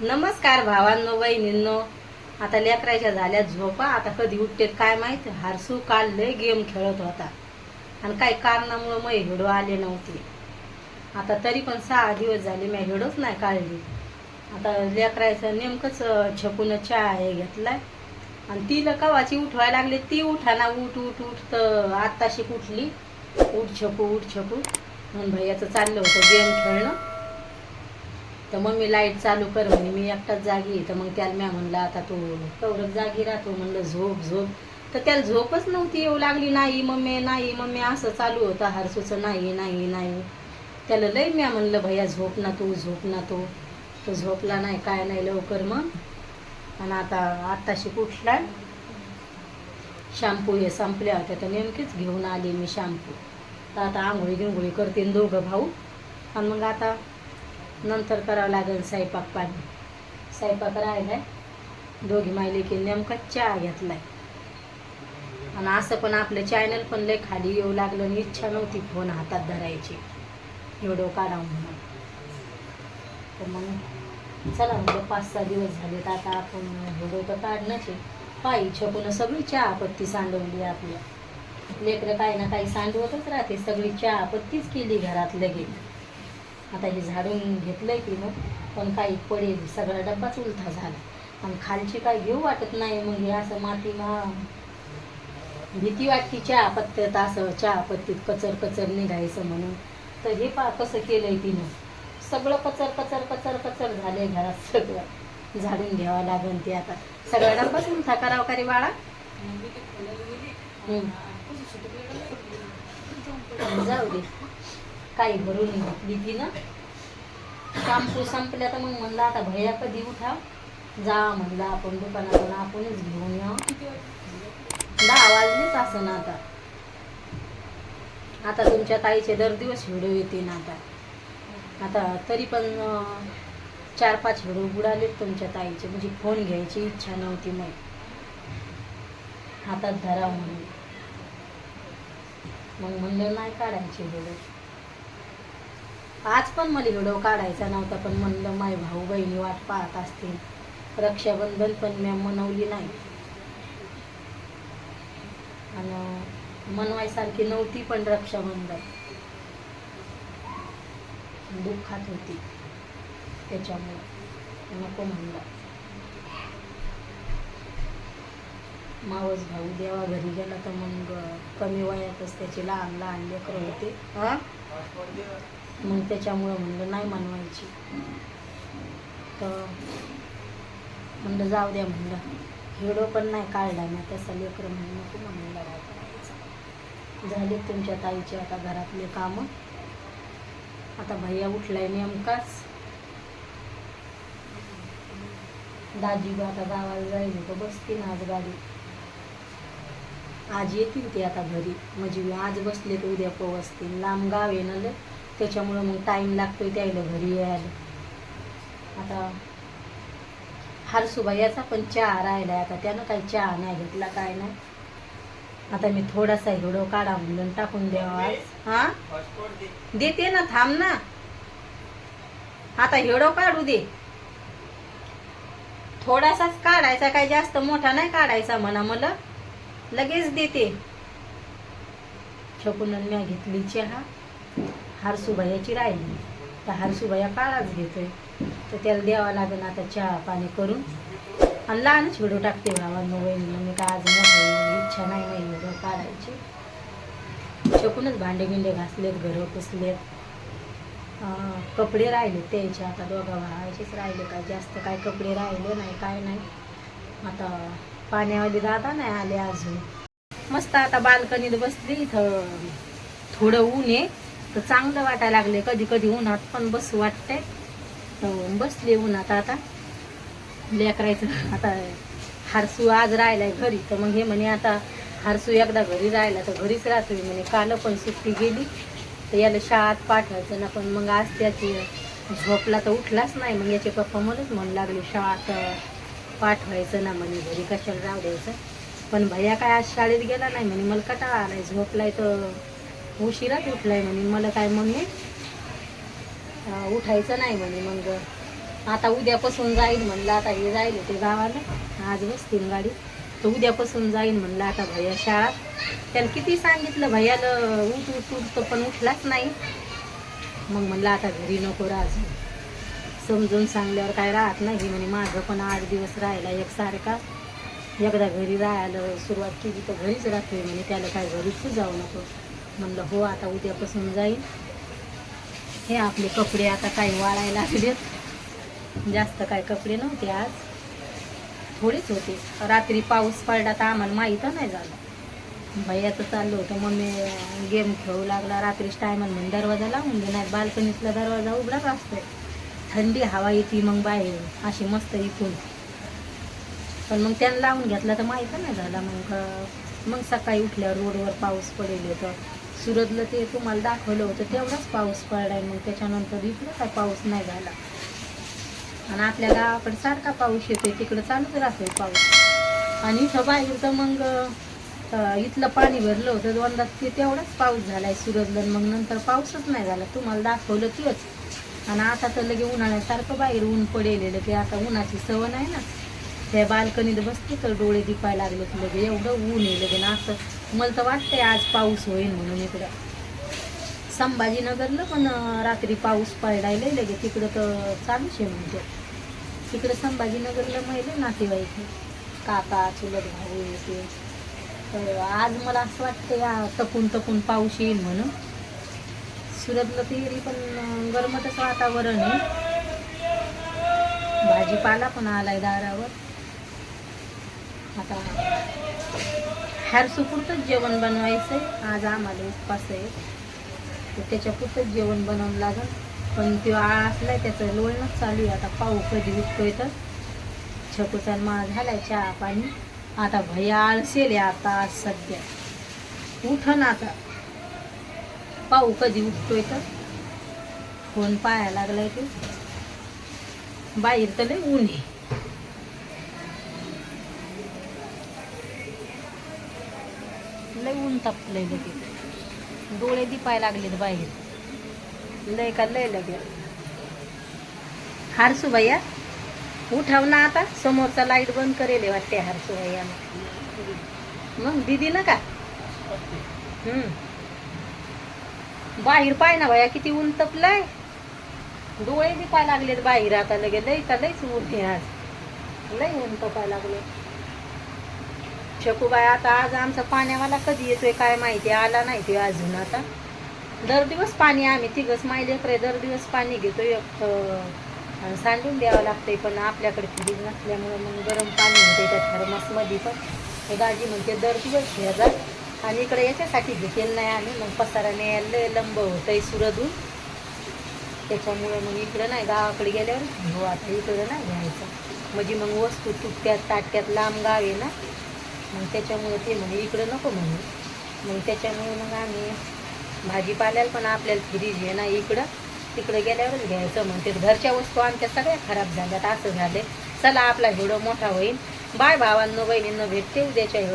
नमस्कार भावांनो बहिणींनो आता लेकरायच्या झाल्या झोपा. आता कधी उठतेत काय माहीत? हारसू काल लय गेम खेळत होता. आणि काही कारणामुळं मग हिडो आले नव्हते. आता तरी पण सहा दिवस झाले मी हिडोच नाही काढली. आता लेकरायचं नेमकंच छपून चहा हे घेतलाय. आणि तिला कवाची उठवायला लागली. ती उठाना उठ उठ उठ तर आत्ताशी उठली उठ छपू उठ छपू. म्हणून भैयाचं चाललं होतं गेम खेळणं. तर मग मी लाइट चालू कर म्हणे मी एकटाच जागी तर मग त्याला म्या म्हणलं आता तू कवरक जागी राहतो. म्हणलं झोप झोप. तर त्याला झोपच नव्हती येऊ लागली. नाही मम्मी नाही मम्मी असं चालू होतं. हारसूचं नाही नाही नाही. त्याला लई म्या म्हणलं भैया झोप ना तू झोप ना तू. तो झोपला नाही काय नाही लवकर मग. आणि आता आत्ताशी कुठला शॅम्पू हे संपल्या होत्या. तर नेमकीच घेऊन आली मी शॅम्पू. तर आता आंघोळी गिंघोळी करते दोघं भाऊ. आणि मग आता नंतर करावं लागेल स्वयंपाक पाणी. स्वयंपाक राहिलाय. दोघी मायले की नेमका चहा घेतलाय. आणि असं पण आपलं चॅनल पण लय खाली येऊ लागलं आणि इच्छा नव्हती फोन हातात धरायची. व्हिडिओ काढावं म्हणून. तर मग चला म्हणजे पाच सहा दिवस झाले तर आता आपण व्हिडिओ तर काढणंच आहे. पायी छपून सगळी चहापत्ती सांडवली आपल्या. लेकरं काही ना काही सांडवतच राहते. सगळी चहा पत्तीच केली घरात लगेच. आता हे झाडून घेतलं की मग पण काही पडेल सगळा डब्बाच उलथा झाला. आणि खालची काय घेऊ वाटत नाही मग हे असं माती मा भीती वाटते चहा पत्त्यात असं चहा पत्तीत कचर कचर निघायचं म्हणून. तर हे पा कसं केलंय तिनं. सगळं कचर कचर कचर कचर झालंय घरात सगळं. झाडून घ्यावं लागेल ते आता. सगळा डब्बाच उलथा करावं का रे बाळा? जाऊ दे. काही भरून घेतली ना ना शॅम्पू संपल्या तर मग म्हणलं आता भैया कधी उठा जा म्हणलं आपण दुकानातून आपणच घेऊन या दहा वाजलीच असं ना आता. आता तुमच्या ताईचे दर दिवस व्हिडिओ येते ना आता. आता तरी पण चार पाच व्हिडिओ बुडालेत तुमच्या ताईचे. म्हणजे फोन घ्यायची इच्छा नव्हती मग. हातात धरा म्हणून. मग म्हणलं नाही काढायचे व्हिडिओ. आज पण मला व्हिडिओ काढायचा नव्हता पण म्हणलं माय भाऊ बहिणी वाट पाहत असतील. रक्षाबंधन पण मी मनवली नाही. आणि मनवायसारखी नव्हती पण रक्षाबंधन. दुःखात होती त्याच्यामुळं. नको म्हणलं. मावस भाऊ देवा घरी गेला तर मग कमी वयातच त्याची लहान लहान लेकरं होते. हां? मग त्याच्यामुळं म्हणलं नाही मानवायची. तर म्हणलं जाऊ द्या म्हणलं. हिडो पण नाही काढला ना तसा लेकर म्हणून नको म्हणून लढाई करायचं. झाले तुमच्या ताईचे आता घरातले कामं. आता भैया उठलाय नेमकाच. दाजी आता गावाला जाईल तर बसते ना आज गाडी. आज येतील ते आता घरी. म्हणजे आज बसले तर उद्या पोहोचतील. लांब गाव आहे ना त्याच्यामुळं मग टाईम लागतोय त्यायला घरी यायला. आता हरसुबाईचा पण चहा राहिलाय. आता त्यानं काही चहा नाही घेतला काय नाही. आता मी थोडासा हिडो काढा म्हणून टाकून द्यावा हा? देते ना थांब ना. आता हिडो काढू दे. थोडासाच काढायचा काय जास्त मोठा नाही काढायचा म्हणा मला. लगेच देते. छकून म्या घेतली चहा. हारसूबायाची राहिली. तर हारसूबाया काळाच घेतोय. तर त्याला द्यावा लागेल आता चहा पाणी करून. आणि लहानच व्हिडिओ टाकते भावांनो वहिनीनं मी काय आज इच्छा नाही नाही व्हिडिओ काढायची. शकूनच भांडे बिंडे घासलेत घरं पुसलेत. कपडे राहिले त्याचे. आता दोघा भावाचेच राहिले. काय जास्त काय कपडे राहिले नाही काय नाही. आता पाण्यावाली दादा नाही आले अजून. मस्त आता बाल्कनीत बसली. इथं थोडं ऊन आहे. तर चांगलं वाटायला लागले कधी कधी उन्हात पण बस वाटते तर बसले उन्हात आता. लेकरायचं आता हारसू आज राहिलाय घरी. तर मग हे म्हणे आता हारसू एकदा घरी राहिला तर घरीच राहतो म्हणे. काल पण सुट्टी गेली. तर याला शाळेत पाठवायचं ना. पण मग आज त्याची झोपला तर उठलाच नाही. मग याचे पप्पा मलाच म्हणू लागले शाळेत पाठवायचं ना म्हणे. घरी कशाला राहू द्यायचं? पण भैया काय आज शाळेत गेला नाही म्हणे. मला कटाळा आलाय. झोपलाय तर उशिराच उठलाय म्हणे. मला काय मग उठायचं नाही म्हणे मग. आता उद्यापासून जाईल म्हणलं आता हे जाईल ते गावाला. आज बसतील गाडी तर उद्यापासून जाईन म्हणलं आता भैया शाळा त्याला किती सांगितलं भैयाला उठ उठ उठ तर पण उठलाच नाही. मग म्हणलं आता घरी नको राहू. समजून सांगल्यावर काय राहत नाही म्हणे. माझं पण आठ दिवस राहिला एकसारखा. एकदा घरी राहायला सुरुवात केली तर घरीच राहतोय म्हणे. त्याला काय घरीच जाऊ नको. म्हणलं हो आता उद्यापासून जाईल हे आपले कपडे आता काही वाळायला लागलेत. जास्त काय कपडे नव्हते आज. थोडेच होते. रात्री पाऊस पडला तर आम्हाला माहीत नाही झालं. भैयाचं चाललं होतं मम्मी गेम खेळू लागला रात्रीच टायमाला म्हणून दरवाजा लावून देणार बाल्कनीतला दरवाजा उघडाच असतो थंडी हवा येते मग बाहेर. अशी मस्त इथून. पण मग त्यानं लावून घेतला तर माहीत नाही झाला. मग मग सकाळी उठल्यावर रोडवर पाऊस पडेल होतं. सुरतला ते तुम्हाला दाखवलं होतं तेवढाच पाऊस पडलाय. मग त्याच्यानंतर इकडं काय पाऊस नाही झाला. आणि आपल्या गावाकडे सारखा पाऊस येतोय तिकडं चालूच राहतोय पाऊस. आणि इथं बाहेर तर मग इथलं पाणी भरलं होतं दोनदा ते तेवढाच पाऊस झालाय सुरतला. आणि मग नंतर पाऊसच नाही झाला. तुम्हाला दाखवलं तेच. आणि आता तर लगे उन्हाळ्यासारखं बाहेर ऊन पडेलेलं ते आता उन्हाची सवय नाही ना. त्या बाल्कनीत बसते तर डोळे दिपायला लागले लगे एवढं ऊन आहे लगे ना असं. मला तर वाटतंय आज पाऊस होईल म्हणून इकडं. संभाजीनगरला पण रात्री पाऊस पडायला लगे तिकडं तर चालूच आहे म्हणते तिकडं संभाजीनगरला महिले नातेवाईक काका चुलत भाऊ येते ते. तर आज मला असं वाटतं या तपून तपून पाऊस येईल म्हणून. सुरतला तरी पण गरमतच वातावरण आहे. भाजीपाला पण आलाय दारावर. आता हॅरसूपुरतंच जेवण बनवायचं आहे आज आम्हाला उपवास आहे. तर त्याच्यापुरतंच जेवण बनवून लागेल. पण तो आळ असला त्याचं लोळणंच चालू आहे. आता पाहू कधी उठतोय तर. छकूचा मा झालाय चहा पाणी. आता भैया आळसेल आहे आता आज सध्या उठन आता. पाहू कधी उठतोय तर. फोन पाहायला लागलाय ते. बाहेर तर लय ऊन आहे. तापलंय लगे डोळे दिपाय लागलेत बाहेर. लय का लय लगे. हारसू भैया उठाव ना आता. समोरचा लाइट बंद करेल वाटते हारसू भैया मग दिदी ना का? हम्म. बाहेर पाय ना भैया किती ऊन तपलंय. डोळे दिपाय लागलेत बाहेर आता. लगे लय का लयच उठते आज. लय ऊन तपाय लागले शकूबाई आता आज आमचा पाण्यावाला कधी येतोय काय माहिती? आला नाही ते अजून आता. दर दिवस पाणी आम्ही तिघच माहिले दर दिवस पाणी घेतो एक सांडून द्यावं लागतंय पण आपल्याकडे फ्रीज नसल्यामुळं मग गरम पाणी होते त्या थर्मसमध्ये पण. हे दाजी म्हणते दर दिवस घेतात आणि इकडे याच्यासाठी घेतलेलं नाही आम्ही. मग पसाराने लय लंब होतंय सुरदून त्याच्यामुळे मग इकडं नाही गावाकडे गेल्यावर हो आता इकडं नाही घ्यायचं. म्हणजे मग वस्तू तुटत्यात ताटक्यात लांब गाव आहे ना त्याच्यामुळे ते म्हणे इकडं नको म्हणे. मग त्याच्यामुळे मग आम्ही भाजीपाल्याला पण आपल्याला फ्रीज आहे ना इकडं तिकडं गेल्यावरच घ्यायचं म्हणते घरच्या वस्तू आमच्या सगळ्या खराब झाल्यात असं झाले चला आपला व्हिडिओ मोठा होईल. बाय भावांनो बहिणींना भेटते उद्याच्या एवढं.